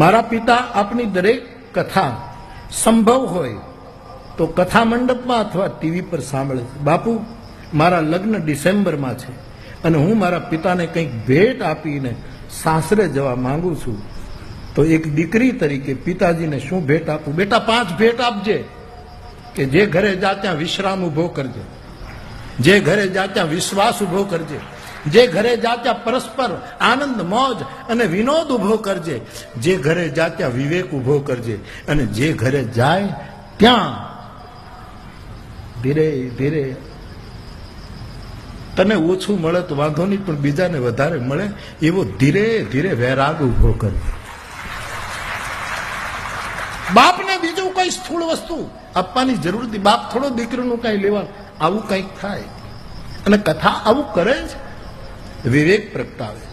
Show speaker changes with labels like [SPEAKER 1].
[SPEAKER 1] મારા પિતા આપની દરેક કથા સંભવ હોય તો કથા મંડપમાં અથવા ટીવી પર સાંભળે છે. બાપુ, મારા લગ્ન ડિસેમ્બરમાં છે અને હું મારા પિતાને કંઈક ભેટ આપીને સાસરે જવા માંગુ છું. તો એક દીકરી તરીકે પિતાજીને શું ભેટ આપું? બેટા, પાંચ ભેટ આપજે કે જે ઘરે જા ત્યાં વિશ્રામ ઊભો કરજે. જે ઘરે જા ત્યાં વિશ્વાસ ઊભો કરજે. જે ઘરે જાત્યા પરસ્પર આનંદ, મોજ અને વિનોદ ઊભો કરજે. જે ઘરે જાત્યા વિવેક ઊભો કરજે. અને જે ઘરે જાય ત્યાં ધીરે ધીરે તને ઓછું મળે તો વાંધો નહીં, પણ બીજાને વધારે મળે એવો ધીરે ધીરે વૈરાગ ઊભો કરજે બાપને બીજું કઈ સ્થૂળ વસ્તુ આપવાની જરૂર નથી. બાપ થોડો દીકરીનું કઈ લેવા, આવું કંઈક થાય. અને કથા આવું કરે છે વિવેક પ્રગટાવે